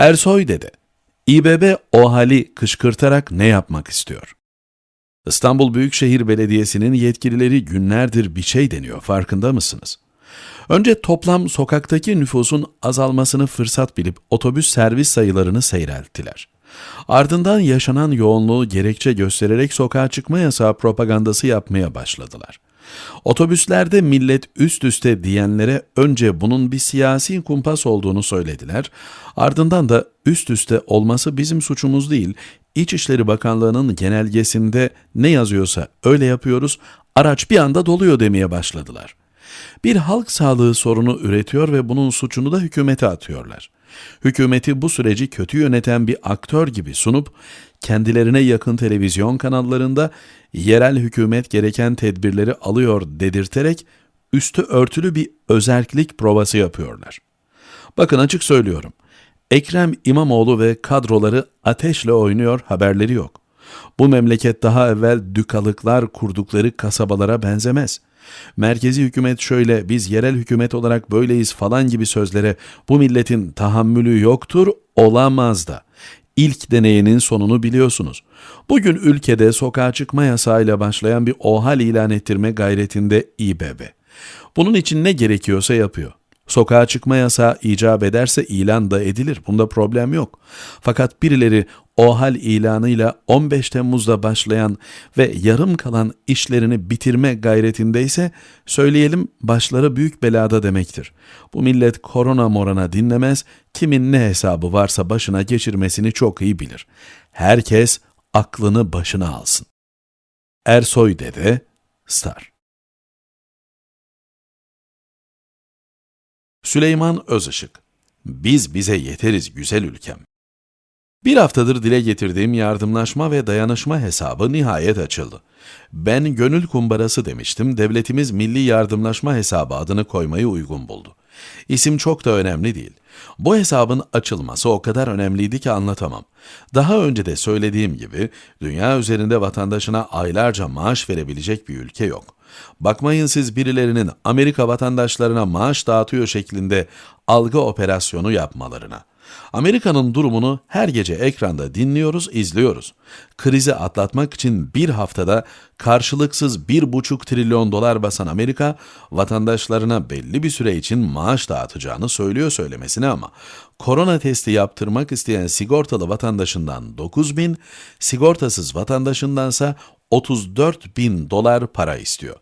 Ersoy dedi. İBB o hali kışkırtarak ne yapmak istiyor? İstanbul Büyükşehir Belediyesi'nin yetkilileri günlerdir bir şey deniyor farkında mısınız? Önce toplam sokaktaki nüfusun azalmasını fırsat bilip otobüs servis sayılarını seyrelttiler. Ardından yaşanan yoğunluğu gerekçe göstererek sokağa çıkma yasağı propagandası yapmaya başladılar. Otobüslerde millet üst üste diyenlere önce bunun bir siyasi kumpas olduğunu söylediler. Ardından da üst üste olması bizim suçumuz değil, İçişleri Bakanlığı'nın genelgesinde ne yazıyorsa öyle yapıyoruz, araç bir anda doluyor demeye başladılar. Bir halk sağlığı sorunu üretiyor ve bunun suçunu da hükümete atıyorlar. Hükümeti bu süreci kötü yöneten bir aktör gibi sunup kendilerine yakın televizyon kanallarında yerel hükümet gereken tedbirleri alıyor dedirterek üstü örtülü bir özerklik provası yapıyorlar. Bakın açık söylüyorum. Ekrem İmamoğlu ve kadroları ateşle oynuyor haberleri yok. Bu memleket daha evvel dükalıklar kurdukları kasabalara benzemez. Merkezi hükümet şöyle, biz yerel hükümet olarak böyleyiz falan gibi sözlere bu milletin tahammülü yoktur, olamaz da. İlk deneyinin sonunu biliyorsunuz. Bugün ülkede sokağa çıkma yasağıyla başlayan bir OHAL ilan ettirme gayretinde İBB. Bunun için ne gerekiyorsa yapıyor. Sokağa çıkma yasağı icap ederse ilan da edilir. Bunda problem yok. Fakat birileri o hal ilanıyla 15 Temmuz'da başlayan ve yarım kalan işlerini bitirme gayretindeyse söyleyelim başları büyük belada demektir. Bu millet korona morana dinlemez, kimin ne hesabı varsa başına geçirmesini çok iyi bilir. Herkes aklını başına alsın. Ersoy Dede, Star Süleyman Özışık Biz bize yeteriz güzel ülkem. Bir haftadır dile getirdiğim yardımlaşma ve dayanışma hesabı nihayet açıldı. Ben gönül kumbarası demiştim, devletimiz Milli Yardımlaşma Hesabı adını koymayı uygun buldu. İsim çok da önemli değil. Bu hesabın açılması o kadar önemliydi ki anlatamam. Daha önce de söylediğim gibi dünya üzerinde vatandaşına aylarca maaş verebilecek bir ülke yok. Bakmayın siz birilerinin Amerika vatandaşlarına maaş dağıtıyor şeklinde algı operasyonu yapmalarına. Amerika'nın durumunu her gece ekranda dinliyoruz, izliyoruz. Krizi atlatmak için bir haftada karşılıksız bir buçuk trilyon dolar basan Amerika, vatandaşlarına belli bir süre için maaş dağıtacağını söylüyor söylemesine ama korona testi yaptırmak isteyen sigortalı vatandaşından 9 bin, sigortasız vatandaşındansa 34 bin dolar para istiyor.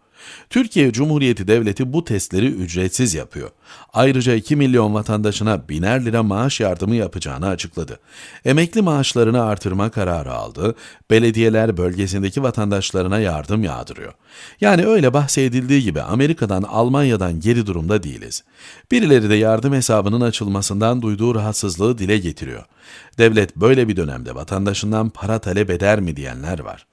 Türkiye Cumhuriyeti Devleti bu testleri ücretsiz yapıyor. Ayrıca 2 milyon vatandaşına biner lira maaş yardımı yapacağını açıkladı. Emekli maaşlarını artırma kararı aldı, belediyeler bölgesindeki vatandaşlarına yardım yağdırıyor. Yani öyle bahsedildiği gibi Amerika'dan, Almanya'dan geri durumda değiliz. Birileri de yardım hesabının açılmasından duyduğu rahatsızlığı dile getiriyor. Devlet böyle bir dönemde vatandaşından para talep eder mi diyenler var.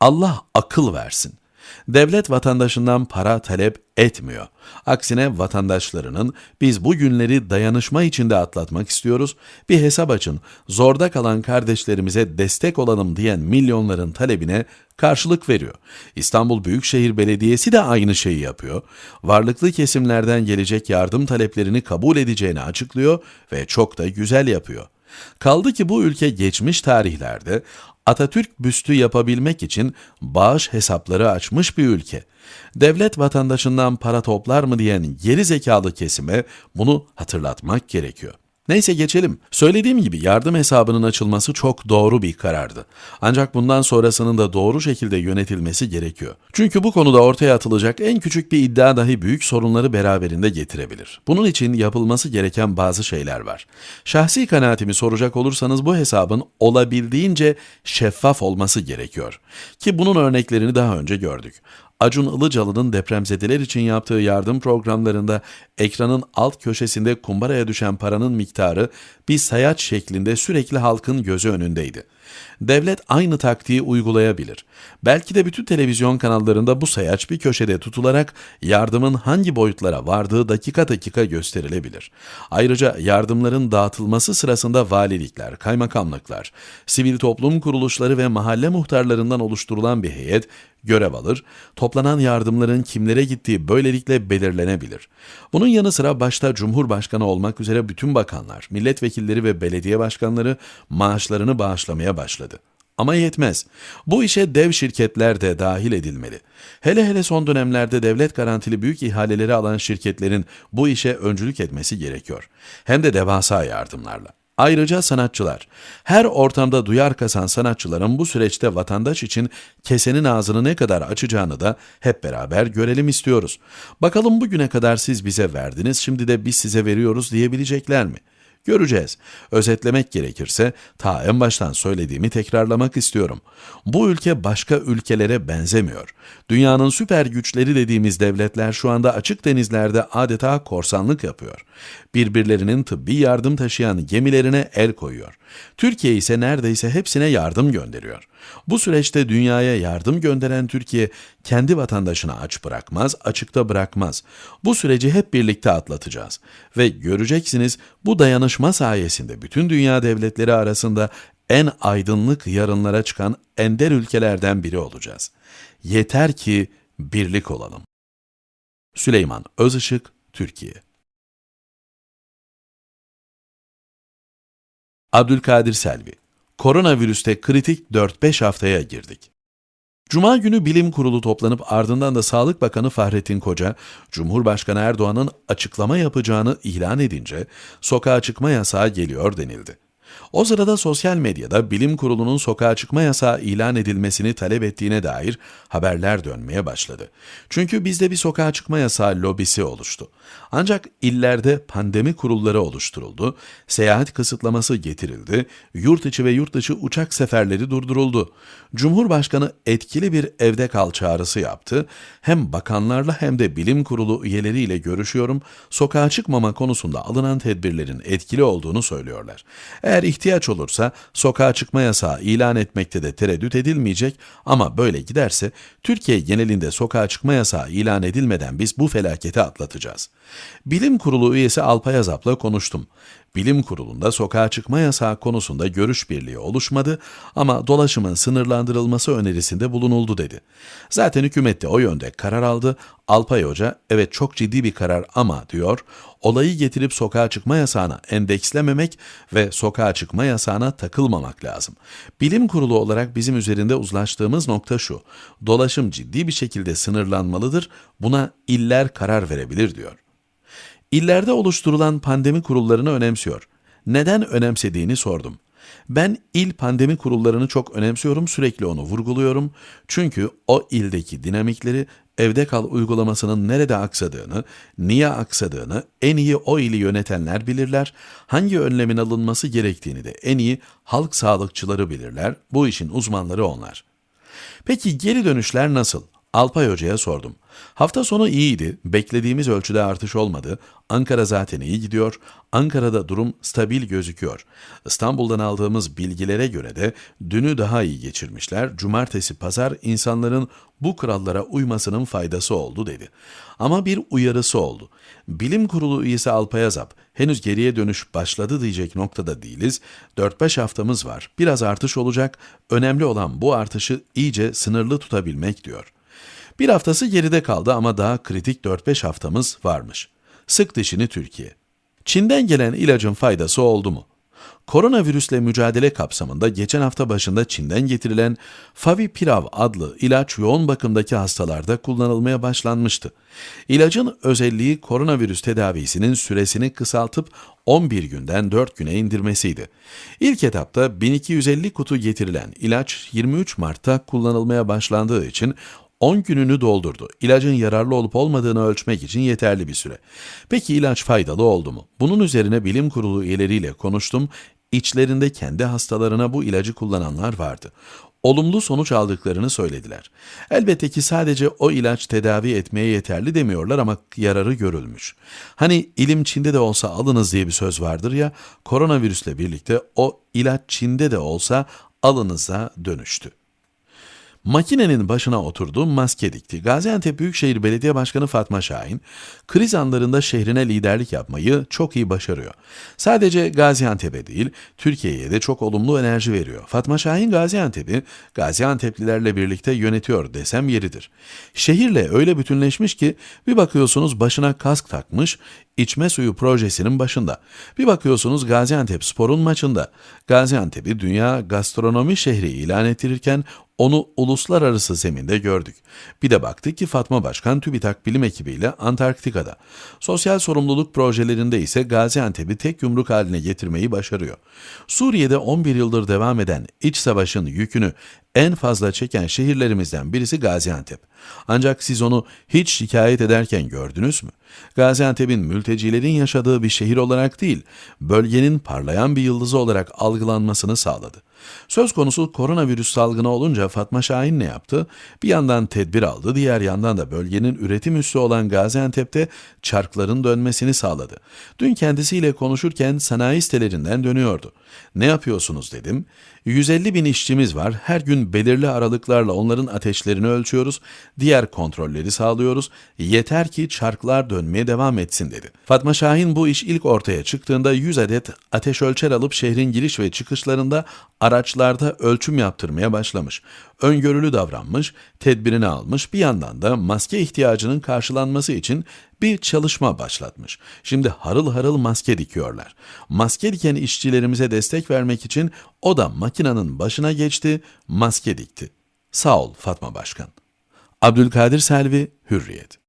Allah akıl versin. Devlet vatandaşından para talep etmiyor. Aksine vatandaşlarının biz bu günleri dayanışma içinde atlatmak istiyoruz, bir hesap açın, zorda kalan kardeşlerimize destek olalım diyen milyonların talebine karşılık veriyor. İstanbul Büyükşehir Belediyesi de aynı şeyi yapıyor. Varlıklı kesimlerden gelecek yardım taleplerini kabul edeceğini açıklıyor ve çok da güzel yapıyor. Kaldı ki bu ülke geçmiş tarihlerde Atatürk büstü yapabilmek için bağış hesapları açmış bir ülke. Devlet vatandaşından para toplar mı diyen geri zekalı kesime bunu hatırlatmak gerekiyor. Neyse geçelim. Söylediğim gibi yardım hesabının açılması çok doğru bir karardı. Ancak bundan sonrasının da doğru şekilde yönetilmesi gerekiyor. Çünkü bu konuda ortaya atılacak en küçük bir iddia dahi büyük sorunları beraberinde getirebilir. Bunun için yapılması gereken bazı şeyler var. Şahsi kanaatimi soracak olursanız bu hesabın olabildiğince şeffaf olması gerekiyor. Ki bunun örneklerini daha önce gördük. Acun Ilıcalı'nın depremzedeler için yaptığı yardım programlarında ekranın alt köşesinde kumbaraya düşen paranın miktarı bir sayaç şeklinde sürekli halkın gözü önündeydi. Devlet aynı taktiği uygulayabilir. Belki de bütün televizyon kanallarında bu sayaç bir köşede tutularak yardımın hangi boyutlara vardığı dakika dakika gösterilebilir. Ayrıca yardımların dağıtılması sırasında valilikler, kaymakamlıklar, sivil toplum kuruluşları ve mahalle muhtarlarından oluşturulan bir heyet görev alır, toplanan yardımların kimlere gittiği böylelikle belirlenebilir. Bunun yanı sıra başta Cumhurbaşkanı olmak üzere bütün bakanlar, milletvekilleri ve belediye başkanları maaşlarını bağışlamaya başladı. Ama yetmez. Bu işe dev şirketler de dahil edilmeli. Hele hele son dönemlerde devlet garantili büyük ihaleleri alan şirketlerin bu işe öncülük etmesi gerekiyor. Hem de devasa yardımlarla. Ayrıca sanatçılar. Her ortamda duyar kasan sanatçıların bu süreçte vatandaş için kesenin ağzını ne kadar açacağını da hep beraber görelim istiyoruz. Bakalım bugüne kadar siz bize verdiniz, şimdi de biz size veriyoruz diyebilecekler mi? Göreceğiz. Özetlemek gerekirse ta en baştan söylediğimi tekrarlamak istiyorum. Bu ülke başka ülkelere benzemiyor. Dünyanın süper güçleri dediğimiz devletler şu anda açık denizlerde adeta korsanlık yapıyor. Birbirlerinin tıbbi yardım taşıyan gemilerine el koyuyor. Türkiye ise neredeyse hepsine yardım gönderiyor. Bu süreçte dünyaya yardım gönderen Türkiye kendi vatandaşını aç bırakmaz, açıkta bırakmaz. Bu süreci hep birlikte atlatacağız ve göreceksiniz bu dayanışma sayesinde bütün dünya devletleri arasında en aydınlık yarınlara çıkan ender ülkelerden biri olacağız. Yeter ki birlik olalım. Süleyman Özışık, Türkiye Abdülkadir Selvi Koronavirüste kritik 4-5 haftaya girdik. Cuma günü bilim kurulu toplanıp ardından da Sağlık Bakanı Fahrettin Koca, Cumhurbaşkanı Erdoğan'ın açıklama yapacağını ilan edince sokağa çıkma yasağı geliyor denildi. O sırada sosyal medyada bilim kurulunun sokağa çıkma yasağı ilan edilmesini talep ettiğine dair haberler dönmeye başladı. Çünkü bizde bir sokağa çıkma yasağı lobisi oluştu. Ancak illerde pandemi kurulları oluşturuldu, seyahat kısıtlaması getirildi, yurt içi ve yurt dışı uçak seferleri durduruldu. Cumhurbaşkanı etkili bir evde kal çağrısı yaptı. Hem bakanlarla hem de bilim kurulu üyeleriyle görüşüyorum, sokağa çıkmama konusunda alınan tedbirlerin etkili olduğunu söylüyorlar. Eğer ihtiyaç olursa sokağa çıkma yasağı ilan etmekte de tereddüt edilmeyecek ama böyle giderse Türkiye genelinde sokağa çıkma yasağı ilan edilmeden biz bu felaketi atlatacağız. Bilim Kurulu üyesi Alpay Azap'la konuştum. Bilim Kurulu'nda sokağa çıkma yasağı konusunda görüş birliği oluşmadı ama dolaşımın sınırlandırılması önerisinde bulunuldu dedi. Zaten hükümet de o yönde karar aldı. Alpay Hoca evet çok ciddi bir karar ama diyor olayı getirip sokağa çıkma yasağına endekslememek ve sokağa çıkma yasağına takılmamak lazım. Bilim kurulu olarak bizim üzerinde uzlaştığımız nokta şu. Dolaşım ciddi bir şekilde sınırlanmalıdır. Buna iller karar verebilir diyor. İllerde oluşturulan pandemi kurullarını önemsiyor. Neden önemsediğini sordum. Ben il pandemi kurullarını çok önemsiyorum, sürekli onu vurguluyorum. Çünkü o ildeki dinamikleri evde kal uygulamasının nerede aksadığını, niye aksadığını en iyi o ili yönetenler bilirler. Hangi önlemin alınması gerektiğini de en iyi halk sağlıkçıları bilirler. Bu işin uzmanları onlar. Peki geri dönüşler nasıl? Alpay Hoca'ya sordum. Hafta sonu iyiydi, beklediğimiz ölçüde artış olmadı. Ankara zaten iyi gidiyor, Ankara'da durum stabil gözüküyor. İstanbul'dan aldığımız bilgilere göre de dünü daha iyi geçirmişler. Cumartesi, pazar insanların bu kurallara uymasının faydası oldu dedi. Ama bir uyarısı oldu. Bilim Kurulu üyesi Alpay Azap, henüz geriye dönüş başladı diyecek noktada değiliz. 4-5 haftamız var, biraz artış olacak. Önemli olan bu artışı iyice sınırlı tutabilmek diyor. Bir haftası geride kaldı ama daha kritik 4-5 haftamız varmış. Sık dişini Türkiye. Çin'den gelen ilacın faydası oldu mu? Koronavirüsle mücadele kapsamında geçen hafta başında Çin'den getirilen Favipiravir adlı ilaç yoğun bakımdaki hastalarda kullanılmaya başlanmıştı. İlacın özelliği koronavirüs tedavisinin süresini kısaltıp 11 günden 4 güne indirmesiydi. İlk etapta 1250 kutu getirilen ilaç 23 Mart'ta kullanılmaya başlandığı için 10 gününü doldurdu. İlacın yararlı olup olmadığını ölçmek için yeterli bir süre. Peki ilaç faydalı oldu mu? Bunun üzerine bilim kurulu üyeleriyle konuştum. İçlerinde kendi hastalarına bu ilacı kullananlar vardı. Olumlu sonuç aldıklarını söylediler. Elbette ki sadece o ilaç tedavi etmeye yeterli demiyorlar ama yararı görülmüş. Hani ilim Çin'de de olsa alınız diye bir söz vardır ya, koronavirüsle birlikte o ilaç Çin'de de olsa alınıza dönüştü. Makinenin başına oturdu, maske dikti. Gaziantep Büyükşehir Belediye Başkanı Fatma Şahin, kriz anlarında şehrine liderlik yapmayı çok iyi başarıyor. Sadece Gaziantep'e değil, Türkiye'ye de çok olumlu enerji veriyor. Fatma Şahin Gaziantep'i Gaziantep'lilerle birlikte yönetiyor desem yeridir. Şehirle öyle bütünleşmiş ki bir bakıyorsunuz başına kask takmış, içme suyu projesinin başında. Bir bakıyorsunuz Gaziantep Spor'un maçında. Gaziantep'i dünya gastronomi şehri ilan ettirirken onu uluslararası zeminde gördük. Bir de baktık ki Fatma Başkan TÜBİTAK bilim ekibiyle Antarktika'da. Sosyal sorumluluk projelerinde ise Gaziantep'i tek yumruk haline getirmeyi başarıyor. Suriye'de 11 yıldır devam eden iç savaşın yükünü en fazla çeken şehirlerimizden birisi Gaziantep. Ancak siz onu hiç şikayet ederken gördünüz mü? Gaziantep'in mültecilerin yaşadığı bir şehir olarak değil, bölgenin parlayan bir yıldızı olarak algılanmasını sağladı. Söz konusu koronavirüs salgını olunca Fatma Şahin ne yaptı? Bir yandan tedbir aldı, diğer yandan da bölgenin üretim üssü olan Gaziantep'te çarkların dönmesini sağladı. Dün kendisiyle konuşurken sanayi sitelerinden dönüyordu. Ne yapıyorsunuz dedim. 150 bin işçimiz var. Her gün belirli aralıklarla onların ateşlerini ölçüyoruz. Diğer kontrolleri sağlıyoruz. Yeter ki çarklar dönmeye devam etsin dedi. Fatma Şahin bu iş ilk ortaya çıktığında 100 adet ateş ölçer alıp şehrin giriş ve çıkışlarında araçlarda ölçüm yaptırmaya başlamış. Öngörülü davranmış, tedbirini almış, bir yandan da maske ihtiyacının karşılanması için bir çalışma başlatmış. Şimdi harıl harıl maske dikiyorlar. Maske diken işçilerimize destek vermek için o da makinenin başına geçti, maske dikti. Sağ ol Fatma Başkan. Abdülkadir Selvi, Hürriyet.